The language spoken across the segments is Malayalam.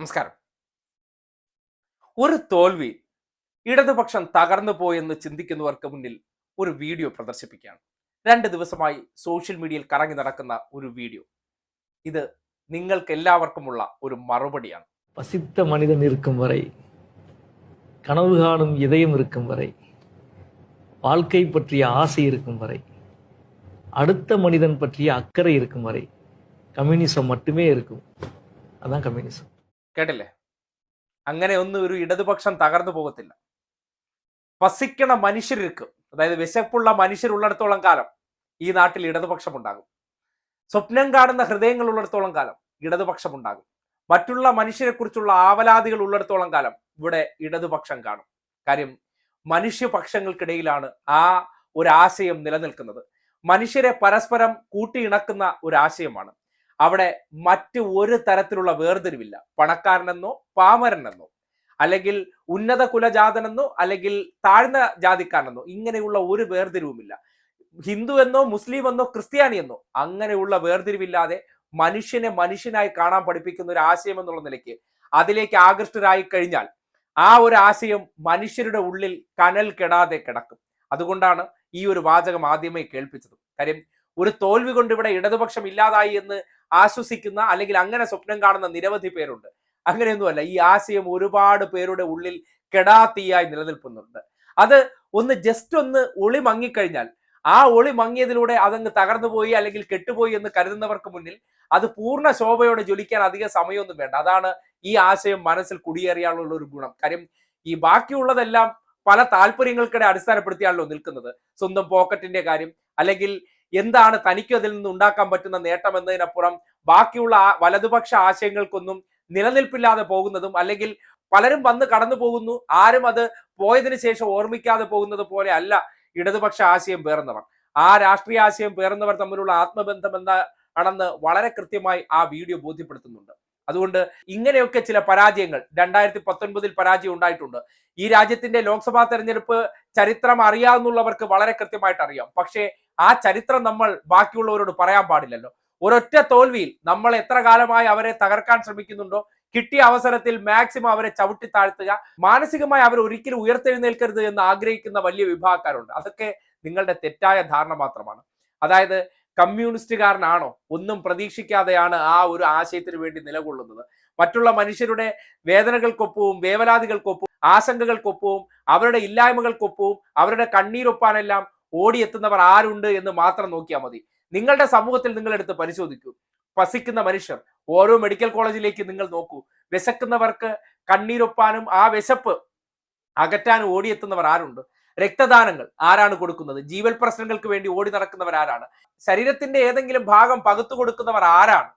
നമസ്കാരം. ഒരു തോൽവി ഇടതുപക്ഷം തകർന്നു പോയെന്ന് ചിന്തിക്കുന്നവർക്ക് മുന്നിൽ ഒരു വീഡിയോ പ്രദർശിപ്പിക്കുകയാണ്. രണ്ട് ദിവസമായി സോഷ്യൽ മീഡിയയിൽ കറങ്ങി നടക്കുന്ന ഒരു വീഡിയോ. ഇത് നിങ്ങൾക്ക് എല്ലാവർക്കുമുള്ള ഒരു മറുപടിയാണ്. പ്രസിദ്ധ മനിതൻ ഇരിക്കും വരെ കണവ് കാണും ഇതയം ഇരിക്കും വരെ വാഴ്ക്കை പറ്റിയ ആശ ഇരിക്കും വരെ അടുത്ത മനിതൻ പറ്റിയ അക്കறை ഇരിക്കും വരെ കമ്മ്യൂണിസം മറ്റുമേ ഇരിക്കും. അതാണ് കമ്മ്യൂണിസം. കേട്ടില്ലേ? അങ്ങനെ ഒന്നും ഒരു ഇടതുപക്ഷം തകർന്നു പോകത്തില്ല. പസിക്കണ മനുഷ്യരിക്കും അതായത് വിശപ്പുള്ള മനുഷ്യരുള്ളിടത്തോളം കാലം ഈ നാട്ടിൽ ഇടതുപക്ഷം ഉണ്ടാകും. സ്വപ്നം കാണുന്ന ഹൃദയങ്ങൾ ഉള്ളിടത്തോളം കാലം ഇടതുപക്ഷം ഉണ്ടാകും. മറ്റുള്ള മനുഷ്യരെ കുറിച്ചുള്ള ആവലാതികൾ ഉള്ളിടത്തോളം കാലം ഇവിടെ ഇടതുപക്ഷം കാണും. കാര്യം മനുഷ്യപക്ഷങ്ങൾക്കിടയിലാണ് ആ ഒരു ആശയം നിലനിൽക്കുന്നത്. മനുഷ്യരെ പരസ്പരം കൂട്ടിയിണക്കുന്ന ഒരു ആശയമാണ് അവിടെ മറ്റ് ഒരു തരത്തിലുള്ള വേർതിരിവില്ല. പണക്കാരനെന്നോ പാമരനെന്നോ അല്ലെങ്കിൽ ഉന്നത കുലജാതനെന്നോ അല്ലെങ്കിൽ താഴ്ന്ന ജാതിക്കാരനെന്നോ ഇങ്ങനെയുള്ള ഒരു വേർതിരിവുമില്ല. ഹിന്ദു എന്നോ മുസ്ലിം എന്നോ ക്രിസ്ത്യാനി എന്നോ അങ്ങനെയുള്ള വേർതിരിവില്ലാതെ മനുഷ്യനെ മനുഷ്യനായി കാണാൻ പഠിപ്പിക്കുന്ന ഒരു ആശയം എന്നുള്ള നിലയ്ക്ക് അതിലേക്ക് ആകൃഷ്ടരായി കഴിഞ്ഞാൽ ആ ഒരു ആശയം മനുഷ്യരുടെ ഉള്ളിൽ കനൽ കെടാതെ കിടക്കും. അതുകൊണ്ടാണ് ഈ ഒരു വാചകം ആദ്യമേ കേൾപ്പിച്ചത്. കാര്യം ഒരു തോൽവി കൊണ്ട് ഇവിടെ ഇടതുപക്ഷം ഇല്ലാതായി എന്ന് ആശ്വസിക്കുന്ന അല്ലെങ്കിൽ അങ്ങനെ സ്വപ്നം കാണുന്ന നിരവധി പേരുണ്ട്. അങ്ങനെയൊന്നുമല്ല ഈ ആശയം ഒരുപാട് പേരുടെ ഉള്ളിൽ കെടാത്തീയായി നിലനിൽക്കുന്നുണ്ട് അത് ഒന്ന് ജസ്റ്റ് ഒന്ന് ഒളി മങ്ങിക്കഴിഞ്ഞാൽ ആ ഒളി മങ്ങിയതിലൂടെ അതങ്ങ് തകർന്നു പോയി അല്ലെങ്കിൽ കെട്ടുപോയി എന്ന് കരുതുന്നവർക്ക് മുന്നിൽ അത് പൂർണ ശോഭയോടെ ജ്വലിക്കാൻ അധികം സമയമൊന്നും വേണ്ട. അതാണ് ഈ ആശയം മനസ്സിൽ കുടിയേറിയാനുള്ള ഒരു ഗുണം. കാര്യം ഈ ബാക്കിയുള്ളതെല്ലാം പല താല്പര്യങ്ങൾക്കിടെ അടിസ്ഥാനപ്പെടുത്തിയാണല്ലോ നിൽക്കുന്നത്. സ്വന്തം പോക്കറ്റിന്റെ കാര്യം അല്ലെങ്കിൽ എന്താണ് തനിക്കും അതിൽ നിന്ന് ഉണ്ടാക്കാൻ പറ്റുന്ന നേട്ടം എന്നതിനപ്പുറം ബാക്കിയുള്ള വലതുപക്ഷ ആശയങ്ങൾക്കൊന്നും നിലനിൽപ്പില്ലാതെ പോകുന്നതും അല്ലെങ്കിൽ പലരും വന്ന് കടന്നു പോകുന്നു ആരും അത് പോയതിനു ശേഷം ഓർമ്മിക്കാതെ പോകുന്നത് പോലെ അല്ല ഇടതുപക്ഷ ആശയം പേർന്നവർ ആ രാഷ്ട്രീയ ആശയം പേർന്നവർ തമ്മിലുള്ള ആത്മബന്ധം എന്താണെന്ന് വളരെ കൃത്യമായി ആ വീഡിയോ ബോധ്യപ്പെടുത്തുന്നുണ്ട്. അതുകൊണ്ട് ഇങ്ങനെയൊക്കെ ചില പരാജയങ്ങൾ രണ്ടായിരത്തി പത്തൊൻപതിൽ പരാജയം ഉണ്ടായിട്ടുണ്ട്. ഈ രാജ്യത്തിന്റെ ലോക്സഭാ തെരഞ്ഞെടുപ്പ് ചരിത്രം അറിയാവുന്നവർക്ക് വളരെ കൃത്യമായിട്ട് അറിയാം. പക്ഷേ ആ ചരിത്രം നമ്മൾ ബാക്കിയുള്ളവരോട് പറയാൻ പാടില്ലല്ലോ. ഒരൊറ്റ തോൽവിയിൽ നമ്മൾ എത്ര കാലമായി അവരെ തകർക്കാൻ ശ്രമിക്കുന്നുണ്ടോ? കിട്ടിയ അവസരത്തിൽ മാക്സിമം അവരെ ചവിട്ടി താഴ്ത്തുക. മാനസികമായി അവർ ഒരിക്കലും ഉയർത്തെഴുന്നേൽക്കരുത് എന്ന് ആഗ്രഹിക്കുന്ന വലിയ വിഭാഗക്കാരുണ്ട്. അതൊക്കെ നിങ്ങളുടെ തെറ്റായ ധാരണ മാത്രമാണ്. അതായത് കമ്മ്യൂണിസ്റ്റുകാരനാണോ? ഒന്നും പ്രതീക്ഷിക്കാതെയാണ് ആ ഒരു ആശയത്തിന് വേണ്ടി നിലകൊള്ളുന്നത്. മറ്റുള്ള മനുഷ്യരുടെ വേദനകൾക്കൊപ്പവും വേവലാതികൾക്കൊപ്പവും ആശങ്കകൾക്കൊപ്പവും അവരുടെ ഇല്ലായ്മകൾക്കൊപ്പവും അവരുടെ കണ്ണീരൊപ്പാനെല്ലാം ഓടിയെത്തുന്നവർ ആരുണ്ട് എന്ന് മാത്രം നോക്കിയാൽ മതി. നിങ്ങളുടെ സമൂഹത്തിൽ നിങ്ങൾ എടുത്ത് പരിശോധിക്കൂ. പസിക്കുന്ന മനുഷ്യർ ഓരോ മെഡിക്കൽ കോളേജിലേക്ക് നിങ്ങൾ നോക്കൂ. വിശക്കുന്നവർക്ക് കണ്ണീരൊപ്പാനും ആ വിശപ്പ് അകറ്റാനും ഓടിയെത്തുന്നവർ ആരുണ്ട്? രക്തദാനങ്ങൾ ആരാണ് കൊടുക്കുന്നത്? ജീവൽ പ്രശ്നങ്ങൾക്ക് വേണ്ടി ഓടി നടക്കുന്നവർ ആരാണ്? ശരീരത്തിന്റെ ഏതെങ്കിലും ഭാഗം പകുത്തു കൊടുക്കുന്നവർ ആരാണ്?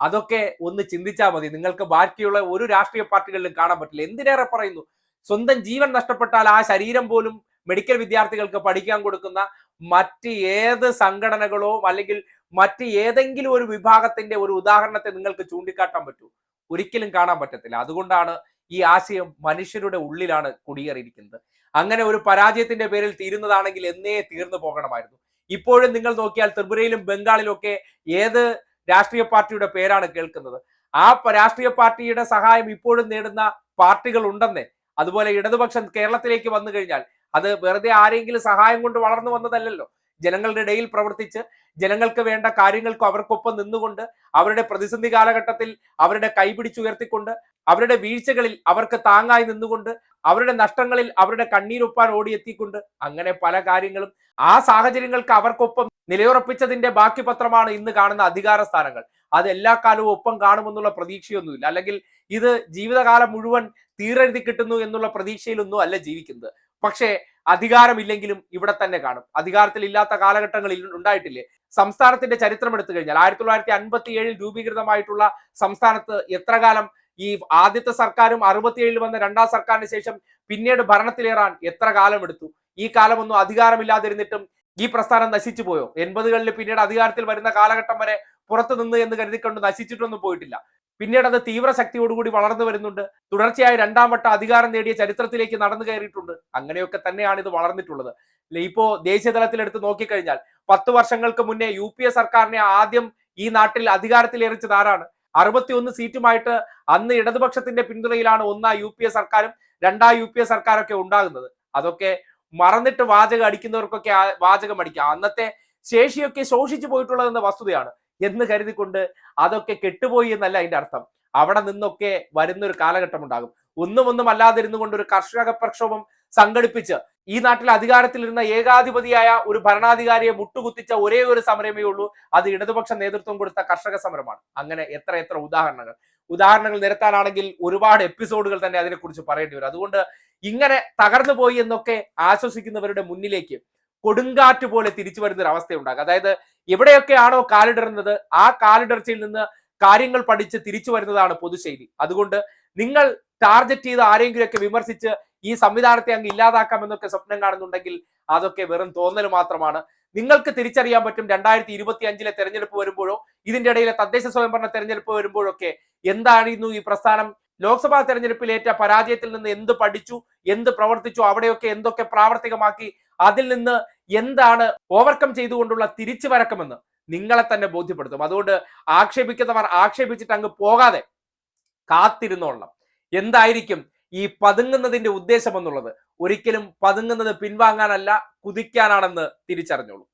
അതൊക്കെ ഒന്ന് ചിന്തിച്ചാൽ മതി. നിങ്ങൾക്ക് ബാക്കിയുള്ള ഒരു രാഷ്ട്രീയ പാർട്ടികളിലും കാണാൻ പറ്റില്ല. എന്തിനേറെ പറയുന്നു? സ്വന്തം ജീവൻ നഷ്ടപ്പെട്ടാൽ ആ ശരീരം പോലും മെഡിക്കൽ വിദ്യാർത്ഥികൾക്ക് പഠിക്കാൻ കൊടുക്കുന്ന മറ്റ് ഏത് സംഘടനകളോ അല്ലെങ്കിൽ മറ്റ് ഏതെങ്കിലും ഒരു വിഭാഗത്തിന്റെ ഒരു ഉദാഹരണത്തെ നിങ്ങൾക്ക് ചൂണ്ടിക്കാട്ടാൻ പറ്റൂ. ഒരിക്കലും കാണാൻ പറ്റത്തില്ല. അതുകൊണ്ടാണ് ഈ ആശയം മനുഷ്യരുടെ ഉള്ളിലാണ് കുടിയേറിയിരിക്കുന്നത്. അങ്ങനെ ഒരു പരാജയത്തിന്റെ പേരിൽ തീരുന്നതാണെങ്കിൽ എന്നേ തീർന്നു പോകണമായിരുന്നു. ഇപ്പോഴും നിങ്ങൾ നോക്കിയാൽ ത്രിപുരയിലും ബംഗാളിലും ഒക്കെ ഏത് രാഷ്ട്രീയ പാർട്ടിയുടെ പേരാണ് കേൾക്കുന്നത്. ആ രാഷ്ട്രീയ പാർട്ടിയുടെ സഹായം ഇപ്പോഴും നേടുന്ന പാർട്ടികൾ ഉണ്ടെന്നേ അതുപോലെ ഇടതുപക്ഷം കേരളത്തിലേക്ക് വന്നു കഴിഞ്ഞാൽ അത് വെറുതെ ആരെങ്കിലും സഹായം കൊണ്ട് വളർന്നു വന്നതല്ലല്ലോ. ജനങ്ങളുടെ ഇടയിൽ പ്രവർത്തിച്ച് ജനങ്ങൾക്ക് വേണ്ട കാര്യങ്ങൾക്ക് അവർക്കൊപ്പം നിന്നുകൊണ്ട് അവരുടെ പ്രതിസന്ധി കാലഘട്ടത്തിൽ അവരുടെ കൈപിടിച്ചുയർത്തിക്കൊണ്ട് അവരുടെ വീഴ്ചകളിൽ അവർക്ക് താങ്ങായി നിന്നുകൊണ്ട് അവരുടെ നഷ്ടങ്ങളിൽ അവരുടെ കണ്ണീരൊപ്പാൻ ഓടിയെത്തിക്കൊണ്ട് അങ്ങനെ പല കാര്യങ്ങളും ആ സാഹചര്യങ്ങൾക്ക് അവർക്കൊപ്പം നിലയുറപ്പിച്ചതിന്റെ ബാക്കി പത്രമാണ് ഇന്ന് കാണുന്ന അധികാര സ്ഥാനങ്ങൾ. അത് എല്ലാ കാലവും ഒപ്പം കാണുമെന്നുള്ള പ്രതീക്ഷയൊന്നുമില്ല. അല്ലെങ്കിൽ ഇത് ജീവിതകാലം മുഴുവൻ തീരെഴുതി കിട്ടുന്നു എന്നുള്ള പ്രതീക്ഷയിലൊന്നും അല്ല ജീവിക്കുന്നത്. പക്ഷേ അധികാരമില്ലെങ്കിലും ഇവിടെ തന്നെ കാണും. അധികാരത്തിൽ ഇല്ലാത്ത കാലഘട്ടങ്ങളിൽ ഉണ്ടായിട്ടില്ലേ? സംസ്ഥാനത്തിന്റെ ചരിത്രം എടുത്തു കഴിഞ്ഞാൽ ആയിരത്തി തൊള്ളായിരത്തി അൻപത്തി ഏഴിൽ രൂപീകൃതമായിട്ടുള്ള സംസ്ഥാനത്ത് എത്ര കാലം ഈ ആദ്യത്തെ സർക്കാരും അറുപത്തിയേഴിൽ വന്ന രണ്ടാം സർക്കാരിന് ശേഷം പിന്നീട് ഭരണത്തിലേറാൻ എത്ര കാലം എടുത്തു? ഈ കാലമൊന്നും അധികാരമില്ലാതിരുന്നിട്ടും ഈ പ്രസ്ഥാനം നശിച്ചു പോയോ? എൺപതുകളിൽ പിന്നീട് അധികാരത്തിൽ വരുന്ന കാലഘട്ടം വരെ പുറത്തു നിന്ന് എന്ന് കരുതിക്കൊണ്ട് നശിച്ചിട്ടൊന്നും പോയിട്ടില്ല. പിന്നീട് അത് തീവ്ര ശക്തിയോടുകൂടി വളർന്നു വരുന്നുണ്ട്. തുടർച്ചയായി രണ്ടാം വട്ട അധികാരം നേടിയ ചരിത്രത്തിലേക്ക് നടന്നു കയറിയിട്ടുണ്ട്. അങ്ങനെയൊക്കെ തന്നെയാണ് ഇത് വളർന്നിട്ടുള്ളത്. ഇപ്പോ ദേശീയ തലത്തിൽ എടുത്ത് നോക്കിക്കഴിഞ്ഞാൽ പത്ത് വർഷങ്ങൾക്ക് മുന്നേ യു പി എ സർക്കാരിനെ ആദ്യം ഈ നാട്ടിൽ അധികാരത്തിൽ എറിച്ചത് ആരാണ്? അറുപത്തിയൊന്ന് സീറ്റുമായിട്ട് അന്ന് ഇടതുപക്ഷത്തിന്റെ പിന്തുണയിലാണ് ഒന്നാം യു പി എ സർക്കാരും രണ്ടാം യു പി എ സർക്കാരൊക്കെ ഉണ്ടാകുന്നത്. അതൊക്കെ മറന്നിട്ട് വാചകം അടിക്കുന്നവർക്കൊക്കെ വാചകം അടിക്കാം. അന്നത്തെ ശേഷിയൊക്കെ ശോഷിച്ചു പോയിട്ടുള്ളതെന്ന വസ്തുതയാണ്. എന്ന് കരുതിക്കൊണ്ട് അതൊക്കെ കെട്ടുപോയി എന്നല്ല അതിന്റെ അർത്ഥം. അവിടെ നിന്നൊക്കെ വരുന്ന ഒരു കാലഘട്ടം ഉണ്ടാകും. ഒന്നും ഒന്നും അല്ലാതിരുന്നു കൊണ്ട് ഒരു കർഷക പ്രക്ഷോഭം സംഘടിപ്പിച്ച് ഈ നാട്ടിൽ അധികാരത്തിലിരുന്ന ഏകാധിപതിയായ ഒരു ഭരണാധികാരിയെ മുട്ടുകുത്തിച്ച ഒരേ ഒരു സമരമേ ഉള്ളൂ. അത് ഇടതുപക്ഷ നേതൃത്വം കൊടുത്ത കർഷക സമരമാണ്. അങ്ങനെ എത്ര എത്ര ഉദാഹരണങ്ങൾ. ഉദാഹരണങ്ങൾ നിരത്താനാണെങ്കിൽ ഒരുപാട് എപ്പിസോഡുകൾ തന്നെ അതിനെക്കുറിച്ച് പറയേണ്ടി വരും. അതുകൊണ്ട് ഇങ്ങനെ തകർന്നു പോയി എന്നൊക്കെ ആശ്വസിക്കുന്നവരുടെ മുന്നിലേക്ക് കൊടുങ്കാറ്റ് പോലെ തിരിച്ചു വരുന്ന ഒരു അവസ്ഥയുണ്ടാകും അതായത് എവിടെയൊക്കെയാണോ കാലിടറുന്നത് ആ കാലിടർച്ചയിൽ നിന്ന് കാര്യങ്ങൾ പഠിച്ച് തിരിച്ചു വരുന്നതാണ് പൊതുശൈലി. അതുകൊണ്ട് നിങ്ങൾ ടാർഗറ്റ് ചെയ്ത് ആരെങ്കിലുമൊക്കെ വിമർശിച്ച് ഈ സംവിധാനത്തെ അങ്ങ് ഇല്ലാതാക്കാമെന്നൊക്കെ സ്വപ്നം കാണുന്നുണ്ടെങ്കിൽ അതൊക്കെ വെറും തോന്നൽ മാത്രമാണ്. നിങ്ങൾക്ക് തിരിച്ചറിയാൻ പറ്റും രണ്ടായിരത്തി ഇരുപത്തി അഞ്ചിലെ തെരഞ്ഞെടുപ്പ് വരുമ്പോഴോ ഇതിന്റെ ഇടയിലെ തദ്ദേശ സ്വയംഭരണ തെരഞ്ഞെടുപ്പ് വരുമ്പോഴൊക്കെ എന്തായിരുന്നു ഈ പ്രസ്ഥാനം? ലോക്സഭാ തെരഞ്ഞെടുപ്പിൽ ഏറ്റ പരാജയത്തിൽ നിന്ന് എന്ത് പഠിച്ചു എന്ത് പ്രവർത്തിച്ചു അവിടെയൊക്കെ എന്തൊക്കെ പ്രാവർത്തികമാക്കി അതിൽ നിന്ന് എന്താണ് ഓവർകം ചെയ്തുകൊണ്ടുള്ള തിരിച്ചു വരക്കമെന്ന് നിങ്ങളെ തന്നെ ബോധ്യപ്പെടുത്തും. അതുകൊണ്ട് ആക്ഷേപിക്കുന്നവർ ആക്ഷേപിച്ചിട്ട് അങ്ങ് പോകാതെ കാത്തിരുന്നോളണം. എന്തായിരിക്കും ഈ പതുങ്ങുന്നതിന്റെ ഉദ്ദേശം എന്നുള്ളത് ഒരിക്കലും പതുങ്ങുന്നത് പിൻവാങ്ങാനല്ല കുതിക്കാനാണെന്ന് തിരിച്ചറിഞ്ഞോളൂ.